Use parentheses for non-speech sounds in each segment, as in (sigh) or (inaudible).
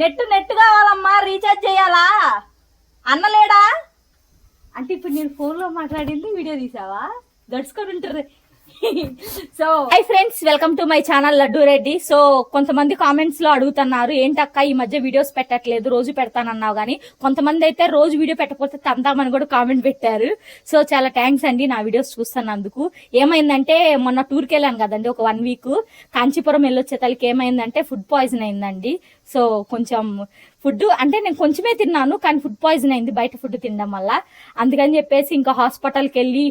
Net net కావాలమ్మా recharge చేయాలా? అన్నలేడా అంటే ఇప్పుడు నేను ఫోన్లో మాట్లాడింది వీడియో తీసావా? దడుచుకొని ఉంటారు. So hi friends welcome to my channel Laddu Reddy so కొంతమంది కామెంట్స్లో అడుగుతున్నారు ఏంటక్క ఈ మధ్య వీడియోస్ పెట్టట్లేదు? రోజు పెడతానన్నావు కానీ కొంతమంది అయితే రోజు వీడియో పెట్టకపోతే తందామని కూడా కామెంట్ పెట్టారు. సో చాలా థ్యాంక్స్ అండి నా వీడియోస్ చూస్తున్నందుకు. ఏమైందంటే మొన్న టూర్కి వెళ్ళాను కదండి ఒక వన్ వీక్ కాంచీపురం వెళ్ళొచ్చే తలకి ఏమైందంటే ఫుడ్ పాయిజన్ అయిందండి. సో కొంచెం ఫుడ్ అంటే నేను కొంచెమే తిన్నాను కానీ ఫుడ్ పాయిజన్ అయింది బయట ఫుడ్ తినడం వల్ల. అందుకని చెప్పేసి ఇంకా హాస్పిటల్కి వెళ్ళి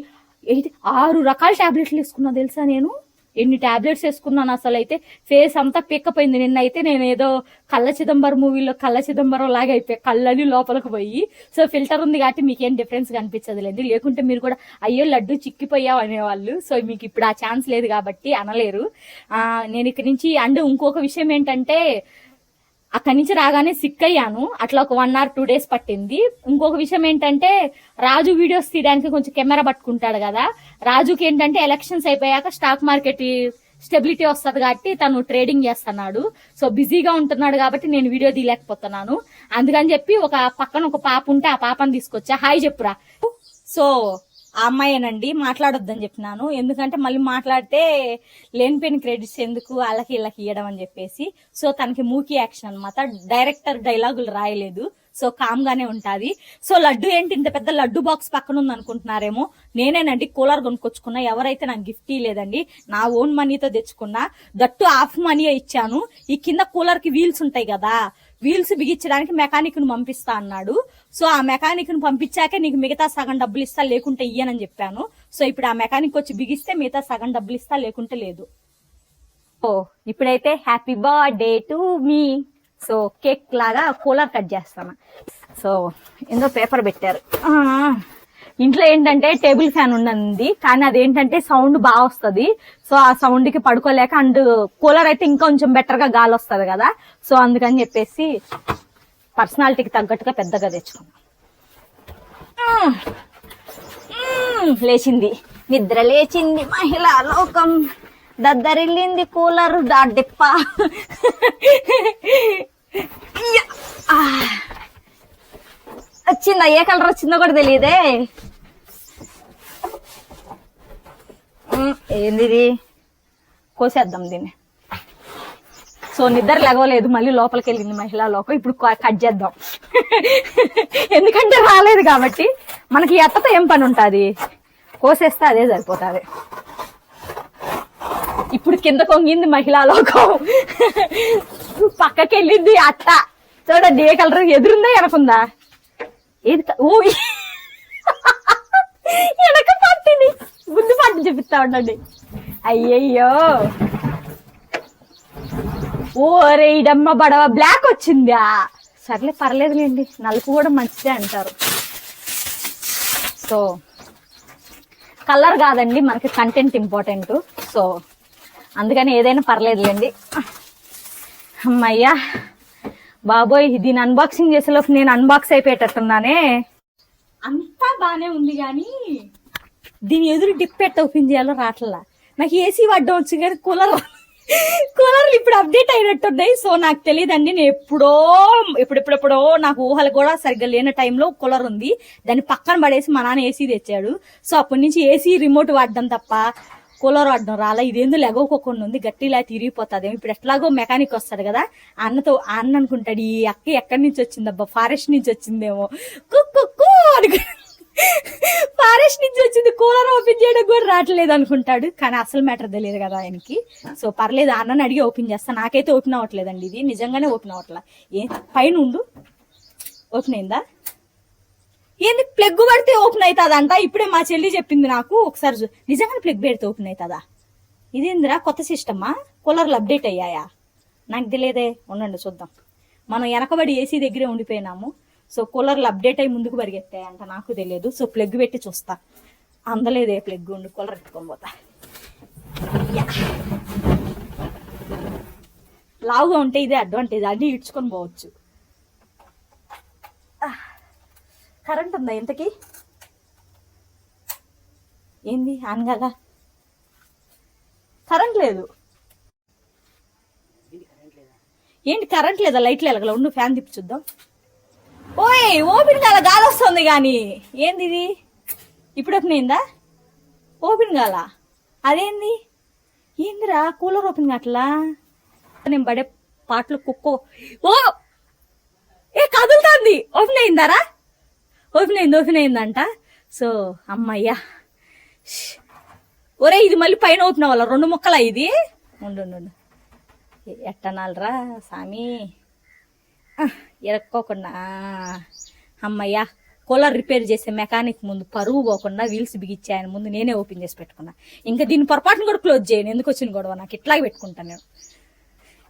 ఎయిట్ ఆరు రకాల టాబ్లెట్లు వేసుకున్నా తెలుసా నేను? ఎన్ని టాబ్లెట్స్ వేసుకున్నాను అసలు అయితే ఫేస్ అంతా పిక్కపోయింది నిన్న అయితే నేను ఏదో కళ్ళ చిదంబరం మూవీలో కళ్ళ చిదంబరం లాగా అయిపోయి. కళ్ళని లోపలికి పోయి. సో ఫిల్టర్ ఉంది కాబట్టి మీకేం డిఫరెన్స్ కనిపించదు లేదు లేకుంటే మీరు కూడా అయ్యో లడ్డు చిక్కిపోయావు అనేవాళ్ళు. సో మీకు ఇప్పుడు ఆ ఛాన్స్ లేదు కాబట్టి అనలేరు. నేను ఇక్కడి నుంచి అండ్ ఇంకొక విషయం ఏంటంటే అక్కడి నుంచి రాగానే సిక్ అయ్యాను అట్లా ఒక వన్ అవర్ టూ డేస్ పట్టింది. ఇంకొక విషయం ఏంటంటే రాజు వీడియోస్ తీయడానికి కొంచెం కెమెరా పట్టుకుంటాడు కదా. రాజుకి ఏంటంటే ఎలక్షన్స్ అయిపోయాక స్టాక్ మార్కెట్ స్టెబిలిటీ వస్తుంది కాబట్టి తను ట్రేడింగ్ చేస్తున్నాడు. సో బిజీగా ఉంటున్నాడు కాబట్టి నేను వీడియో తీయలేకపోతున్నాను. అందుకని చెప్పి ఒక పక్కన ఒక పాప ఉంటే ఆ పాపని తీసుకొచ్చా. హాయ్ చెప్పురా. సో ఆ అమ్మాయేనండి మాట్లాడొద్దని చెప్పినాను. ఎందుకంటే మళ్ళీ మాట్లాడితే లేనిపోయిన క్రెడిట్స్ ఎందుకు వాళ్ళకి వీళ్ళకి ఇవ్వడం అని చెప్పేసి. సో తనకి మూకీ యాక్షన్ అన్నమాట. డైరెక్టర్ డైలాగులు రాయలేదు. సో కామ్ గానే ఉంటాది. సో లడ్డు ఏంటి? ఇంత పెద్ద లడ్డు బాక్స్ పక్కన ఉంది అనుకుంటున్నారేమో. నేనేనండి కూలర్ కొనుక్కొచ్చుకున్నా. ఎవరైతే నాకు గిఫ్ట్ ఇవ్వలేదండి నా ఓన్ మనీతో తెచ్చుకున్నా. దట్టు హాఫ్ మనీ ఇచ్చాను. ఈ కింద కూలర్కి వీల్స్ ఉంటాయి కదా వీల్స్ బిగించడానికి మెకానిక్ను పంపిస్తా అన్నాడు. సో ఆ మెకానిక్ను పంపించాకే నీకు మిగతా సగం డబ్బులు ఇస్తా లేకుంటే ఇయ్యనని చెప్పాను. సో ఇప్పుడు ఆ మెకానిక్ వచ్చి బిగిస్తే మిగతా సగం డబ్బులు ఇస్తా లేకుంటే లేదు. ఓ ఇప్పుడైతే happy birthday to me. So cake లాగా కూలర్ కట్ చేస్తాను. సో ఏందో పేపర్ పెట్టారు. ఇంట్లో ఏంటంటే టేబుల్ ఫ్యాన్ ఉండింది కానీ అదేంటంటే సౌండ్ బాగా వస్తుంది. సో ఆ సౌండ్కి పడుకోలేక అండ్ కూలర్ అయితే ఇంకా కొంచెం బెటర్గా గాలి వస్తుంది కదా. సో అందుకని చెప్పేసి పర్సనాలిటీకి తగ్గట్టుగా పెద్దగా తెచ్చుకున్నాం. లేచింది. నిద్ర లేచింది మహిళా లోకం. దద్దరిల్లింది కూలర్ దాడిప్ప వచ్చిందా? ఏ కలర్ వచ్చిందో కూడా తెలియదే. ఏంది ఇది కోసేద్దాం దీన్ని. సో నిద్ర లేవలేదు. మళ్ళీ లోపలికి వెళ్ళింది మహిళా లోకం. ఇప్పుడు కట్ చేద్దాం. ఎందుకంటే రాలేదు కాబట్టి మనకి ఎత్తతో ఏం పని ఉంటుంది? కోసేస్తే అదే సరిపోతుంది. ఇప్పుడు కింద కొంగింది మహిళా లోకం. పక్కకి వెళ్ళింది అత్త చూడండి ఏ కలర్? ఎదురుందా వెనకుందా? ఏది ఓ వెనక పట్టింది. ముందు పట్టి చూపిస్తా ఉండండి. అయ్యయ్యో! ఓరే ఇడమ్మ బడవ బ్లాక్ వచ్చిందా? సర్లే పర్లేదులేండి. నలుపు కూడా మంచిదే అంటారు. సో కలర్ కాదండి మనకి కంటెంట్ ఇంపార్టెంట్ సో అందుకని ఏదైనా పర్లేదులేండి. అమ్మయ్యా! బాబోయ్ దీని అన్బాక్సింగ్ చేసేలోపు నేను అన్బాక్స్ అయిపోయేటట్టున్నానే. అంతా బానే ఉంది కానీ దీని ఎదురు డిప్ పెట్టి ఓపెన్ చేయాలో రావట్లా నాకు ఏసీ పడ్డం వచ్చు కానీ కూలర్ కూలర్లు ఇప్పుడు అప్డేట్ అయినట్టున్నాయి. సో నాకు తెలియదండి నేను ఎప్పుడో ఎప్పుడెప్పుడెప్పుడో నాకు ఊహలు కూడా సరిగ్గా లేని టైంలో కూలర్ ఉంది. దాన్ని పక్కన పడేసి మా నాన్న ఏసీ తెచ్చాడు. సో అప్పటి నుంచి ఏసీ రిమోట్ వాడడం తప్ప కూలర్ వాడడం రాలా. ఇదేందో లెగవకోకుండా ఉంది. గట్టిలా తిరిగిపోతుంది. ఇప్పుడు ఎట్లాగో మెకానిక్ వస్తాడు కదా. అన్నతో అన్న అనుకుంటాడు ఈ అక్క ఎక్కడి నుంచి వచ్చిందబ్బా? ఫారెస్ట్ నుంచి వచ్చిందేమో. కుక్కు అనుకు ఫారెస్ట్ నుంచి వచ్చింది. కూలర్ ఓపెన్ చేయడం కూడా రావట్లేదు అనుకుంటాడు. కానీ అసలు మ్యాటర్ తెలియదు కదా ఆయనకి. సో పర్లేదు అన్నని అడిగి ఓపెన్ చేస్తా. నాకైతే ఓపెన్ అవ్వట్లేదండి ఇది. నిజంగానే ఓపెన్ అవ్వట్లే. ఏ పైన ఉండు. ఓపెన్ అయిందా? ఏంది? ప్లగ్ పడితే ఓపెన్ అవుతుందంట ఇప్పుడే మా చెల్లి చెప్పింది నాకు. ఒకసారి నిజంగా నిజంగానే ప్లగ్ పెడితే ఓపెన్ అవుతుందా ఇదేందిరా? కొత్త సిస్టమా? కూలర్లు అప్డేట్ అయ్యాయా? నాకు తెలియదే. ఉండండి చూద్దాం. మనం వెనకబడి ఏసీ దగ్గరే ఉండిపోయినాము. సో కూలర్లు అప్డేట్ అయ్యి ముందుకు పరిగెత్తాయంట. నాకు తెలియదు. సో ప్లగ్ పెట్టి చూస్తా. అందలేదే ప్లగ్ ఉండి కూలర్ ఎత్తుకొని పోతా. యా. లావుగా ఉంటే ఇదే అడ్వాంటేజ్. అన్ని ఇడ్చుకొని పోవచ్చు. కరెంట్ ఉందా ఇంతకి? ఏంది ఆన్ కదా కరెంట్ లేదు. ఏంటి కరెంట్ లేదా? లైట్లు ఎలగల ఉండు ఫ్యాన్ తిప్పి చూద్దాం. ఓయ్ ఓపెన్ కాల గాలి వస్తుంది కానీ ఏంది ఇది? ఇప్పుడు ఓపెన్ ఓపెన్ కాల. అదేంది? ఏందిరా కూలర్ ఓపెన్ కావట్లా? నేను పడే పాటలు కుక్కో. ఓ! ఏ కదులుతుంది. ఓపెన్ అయిందారా? ఓపెన్ అయింది ఓపెన్ అయిందంట సో అమ్మయ్యా. ఒరే ఇది మళ్ళీ పైన ఓపెన్ వాళ్ళ రెండు ముక్కలా ఇది? ఉండు ఎట్టనాలరా సామి. ఎరక్కోకుండా. ఇరక్కోకుండా అమ్మయ్యా. కూలర్ రిపేర్ చేసే మెకానిక్ ముందు పరువు పోకుండా వీల్స్ బిగిచ్చాయని ముందు నేనే ఓపెన్ చేసి పెట్టుకున్నా. ఇంకా దీని పొరపాటును కూడా క్లోజ్ చేయను. ఎందుకు వచ్చిన గొడవ? నాకు ఇట్లాగే పెట్టుకుంటాను నేను.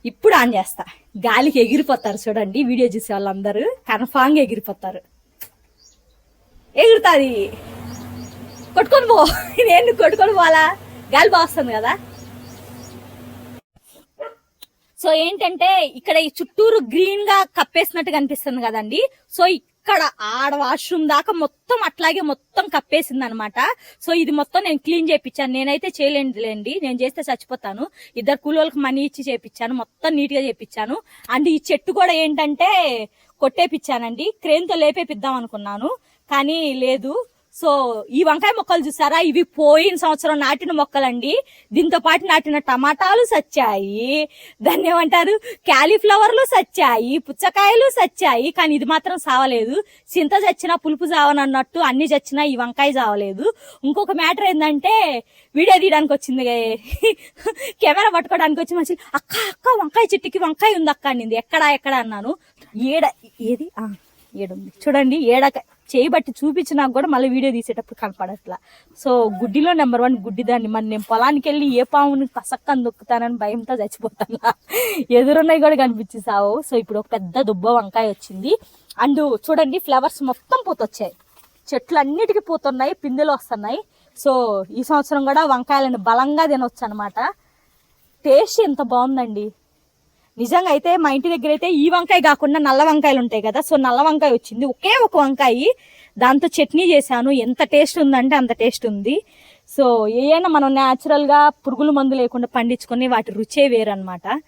ఇప్పుడు ఆన్ చేస్తా. గాలికి ఎగిరిపోతారు చూడండి వీడియో చూసే వాళ్ళందరూ. కన్ఫామ్గా ఎగిరిపోతారు. ఎగురుతాది. కొట్టుకొని పో. నేను కొట్టుకొని పోవాలా? గాలి బాగా వస్తుంది కదా. సో ఏంటంటే ఇక్కడ ఈ చుట్టూరు గ్రీన్గా కప్పేసినట్టు కనిపిస్తుంది కదండి. సో ఇక్కడ ఆడ వాష్రూమ్ దాకా మొత్తం అట్లాగే మొత్తం కప్పేసింది అనమాట సో ఇది మొత్తం నేను క్లీన్ చేయించాను నేనైతే చేయలేండి నేను చేస్తే చచ్చిపోతాను. ఇద్దరు కూలోళ్ళకి మనీ ఇచ్చి చేపించాను మొత్తం నీట్గా చేపించాను అండ్ ఈ చెట్టు కూడా ఏంటంటే కొట్టేపిచ్చానండి. క్రేన్తో లేపేపిద్దాం అనుకున్నాను. కానీ లేదు. సో ఈ వంకాయ మొక్కలు చూసారా? ఇవి పోయిన సంవత్సరం నాటిన మొక్కలండి. దీంతో పాటు నాటిన టమాటాలు సచ్చాయి. దాన్ని ఏమంటారు? క్యాలీఫ్లవర్లు సచ్చాయి పుచ్చకాయలు సచ్చాయి. కానీ ఇది మాత్రం సావలేదు. చింత చచ్చినా పులుపు చావనన్నట్టు అన్ని చచ్చినా ఈ వంకాయ చావలేదు ఇంకొక మ్యాటర్ ఏంటంటే వీడియో తీయడానికి వచ్చింది. (laughs) కెమెరా పట్టుకోవడానికి వచ్చి మంచి అక్క అక్క వంకాయ చెట్టుకి వంకాయ ఉంది అక్క అనింది. ఎక్కడా ఎక్కడ అన్నాను. ఏడ ఏది? ఏడుంది. చూడండి ఏడకాయ చేయి బట్టి చూపించినా కూడా మళ్ళీ వీడియో తీసేటప్పుడు కనపడట్లా. సో గుడ్డిలో నెంబర్ వన్ గుడ్డి దాన్ని మరి నేను పొలానికి వెళ్ళి ఏ పాముని పసక్కని దొక్కుతానని భయంతో చచ్చిపోతాను? (laughs) ఎదురున్నాయి కూడా కనిపించేసావు సో ఇప్పుడు ఒక పెద్ద దుబ్బ వంకాయ వచ్చింది. అండ్ చూడండి ఫ్లవర్స్ మొత్తం పూతొచ్చాయి. చెట్లు అన్నిటికీ పూతున్నాయి పిందెలు వస్తున్నాయి. సో ఈ సంవత్సరం కూడా వంకాయలను బలంగా తినొచ్చు అనమాట టేస్ట్ ఎంత బాగుందండి. నిజంగా అయితే మా ఇంటి దగ్గర అయితే ఈ వంకాయ కాకుండా నల్ల వంకాయలు ఉంటాయి కదా సో నల్ల వంకాయ వచ్చింది. ఒకే ఒక వంకాయ దాంతో చట్నీ చేశాను. ఎంత టేస్ట్ ఉందంటే అంత టేస్ట్ ఉంది. సో ఏమైనా మనం న్యాచురల్గా పురుగుల మందు లేకుండా పండించుకొని వాటి రుచే వేరనమాట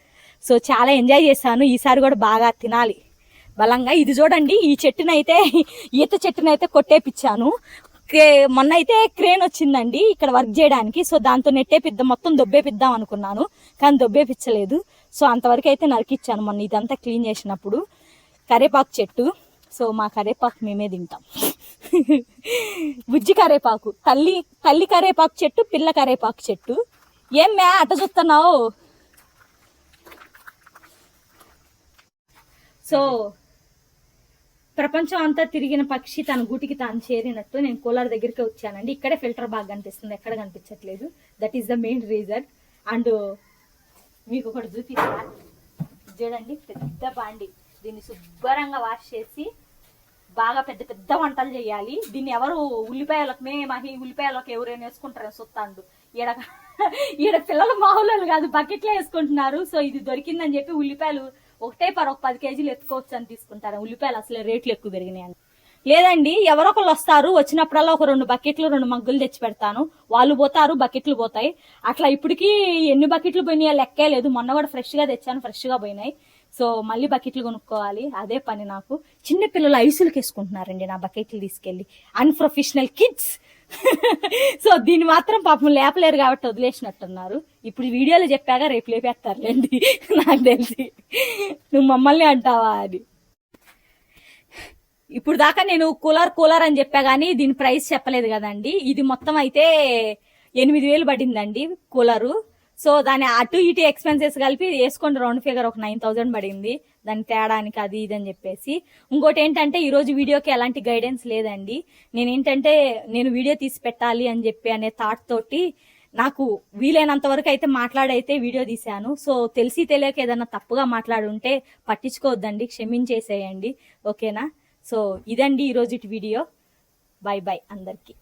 సో చాలా ఎంజాయ్ చేశాను. ఈసారి కూడా బాగా తినాలి. బలంగా ఇది చూడండి ఈ చెట్టునైతే ఈత చెట్టునైతే కొట్టేపిచ్చాను. క్రే- మొన్న అయితే క్రేన్ వచ్చిందండి ఇక్కడ వర్క్ చేయడానికి. సో దాంతో నెట్టేపిద్దాం మొత్తం దొబ్బేపిద్దాం అనుకున్నాను కానీ దొబ్బేపిచ్చలేదు. సో అంతవరకు అయితే నరికిచ్చాను. మొన్న ఇదంతా క్లీన్ చేసినప్పుడు కరేపాకు చెట్టు. సో మా కరేపాకు మేమే తింటాం. (laughs) బుజ్జి కరేపాకు. తల్లి తల్లి కరేపాకు చెట్టు పిల్ల కరేపాకు చెట్టు. ఏం మ్యా అట చూస్తున్నావు? సో ప్రపంచం అంతా తిరిగిన పక్షి తన గూటికి తాను చేరినట్టు నేను కోలార్ దగ్గరికి వచ్చానండి. ఇక్కడే ఫిల్టర్ బాగా కనిపిస్తుంది. ఎక్కడ కనిపించట్లేదు. That is the main reason and మీకు ఒకటి చూపిస్తా. చూడండి పెద్ద బాండి. దీన్ని శుభ్రంగా వాష్ చేసి బాగా పెద్ద పెద్ద వంటలు చేయాలి. దీన్ని ఎవరు ఉల్లిపాయలకు మే మహి ఉల్లిపాయలకు ఎవరైనా వేసుకుంటారని సుత్తాండు. ఈడ ఈడ పిల్లలు మామూలు కాదు బకెట్లో వేసుకుంటున్నారు. సో ఇది దొరికిందని చెప్పి ఉల్లిపాయలు ఒకటే పర ఒక పది కేజీలు ఎత్తుకోవచ్చు అని తీసుకుంటారు. ఉల్లిపాయలు అసలు రేట్లు ఎక్కువ పెరిగినాయి లేదండి ఎవరో ఒకళ్ళు వస్తారు వచ్చినప్పుడల్లా ఒక రెండు బకెట్లు రెండు మగ్గులు తెచ్చి పెడతాను. వాళ్ళు పోతారు బకెట్లు పోతాయి. అట్లా ఇప్పటికీ ఎన్ని బకెట్లు పోయినాయో లెక్కే లేదు. మొన్న కూడా ఫ్రెష్గా తెచ్చాను ఫ్రెష్గా పోయినాయి. సో మళ్ళీ బకెట్లు కొనుక్కోవాలి. అదే పని నాకు. చిన్న పిల్లలు ఐసులకు వేసుకుంటున్నారండి నా బకెట్లు తీసుకెళ్ళి అన్ప్రొఫెషనల్ కిడ్స్ సో దీన్ని మాత్రం పాపం లేపలేరు కాబట్టి వదిలేసినట్టున్నారు. ఇప్పుడు వీడియోలో చెప్పాక రేపు లేపేస్తారులేండి. (laughs) నాకు తెలిసి. నువ్వు మమ్మల్ని అంటావా అది ఇప్పుడు దాకా నేను కూలర్ కూలర్ అని చెప్పా గానీ దీని ప్రైస్ చెప్పలేదు కదండి. ఇది మొత్తం అయితే ఎనిమిది వేలు పడిందండి కూలరు. సో దాని అటు ఇటు ఎక్స్పెన్సెస్ కలిపి వేసుకోండి రౌండ్ ఫిగర్ ఒక నైన్ థౌసండ్ పడింది. దాన్ని తేడానికి అది ఇది అని చెప్పేసి. ఇంకోటి ఏంటంటే ఈ రోజు వీడియోకి ఎలాంటి గైడెన్స్ లేదండి. నేను ఏంటంటే నేను వీడియో తీసి పెట్టాలి అని చెప్పి అనే థాట్ తోటి నాకు వీలైనంత వరకు అయితే మాట్లాడైతే వీడియో తీశాను. సో తెలిసి తెలియక ఏదైనా తప్పుగా మాట్లాడుంటే పట్టించుకోవద్దండి క్షమించేసేయండి. ఓకేనా? సో ఇదండి ఈరోజు వీడియో. బాయ్ బాయ్ అందరికీ.